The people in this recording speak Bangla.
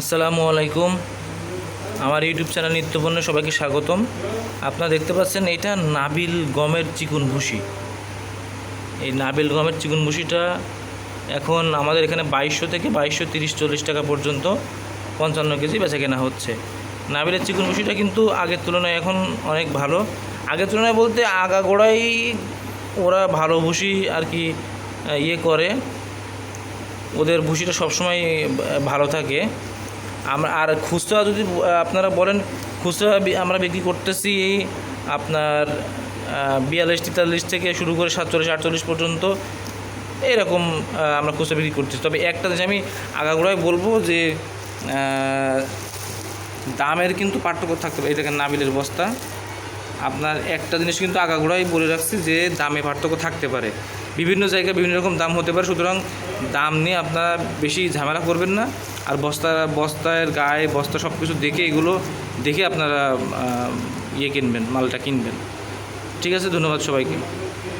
আসসালামু আলাইকুম। আমার ইউটিউব চ্যানেল নিত্যপণ্য সবাইকে স্বাগতম। আপনারা দেখতে পাচ্ছেন, এটা নাবিল গমের চিকুন ভুসি এই নাবিল গমের চিকুন ভুসিটা এখন আমাদের এখানে বাইশশো থেকে বাইশশো তিরিশ চল্লিশ টাকা পর্যন্ত পঞ্চান্ন কেজি বেচা কেনা হচ্ছে। নাবিলের চিকুন ভুসিটা কিন্তু আগের তুলনায় এখন অনেক ভালো। আগের তুলনায় বলতে আগাগোড়াই ওরা ভালো ভুসি আর কি ইয়ে করে। ওদের ভুসিটা সবসময় ভালো থাকে। আমরা, আর খুচরা যদি আপনারা বলেন, খুচরা আমরা বিক্রি করতেছি আপনার বিয়াল্লিশ, তেতাল্লিশ থেকে শুরু করে সাতচল্লিশ, আটচল্লিশ পর্যন্ত এরকম আমরা খুচরা বিক্রি করতেছি। তবে একটা জিনিস আমি আগাগোড়ায় বলব যে দামের কিন্তু পার্থক্য থাকতে পারে, এটাকে নাবিলের বস্তা। আপনার একটা জিনিস কিন্তু আগাগোড়াই বলে রাখছি যে দামে পার্থক্য থাকতে পারে। বিভিন্ন জায়গায় বিভিন্ন রকম দাম হতে পারে, সুতরাং দাম নিয়ে আপনারা বেশি ঝামেলা করবেন না। আর বস্তা বস্তায় গায়ে বস্তা সব কিছু দেখে এগুলো দেখে আপনারা ইয়ে কিনবেন, মালটা কিনবেন। ঠিক আছে, ধন্যবাদ সবাইকে।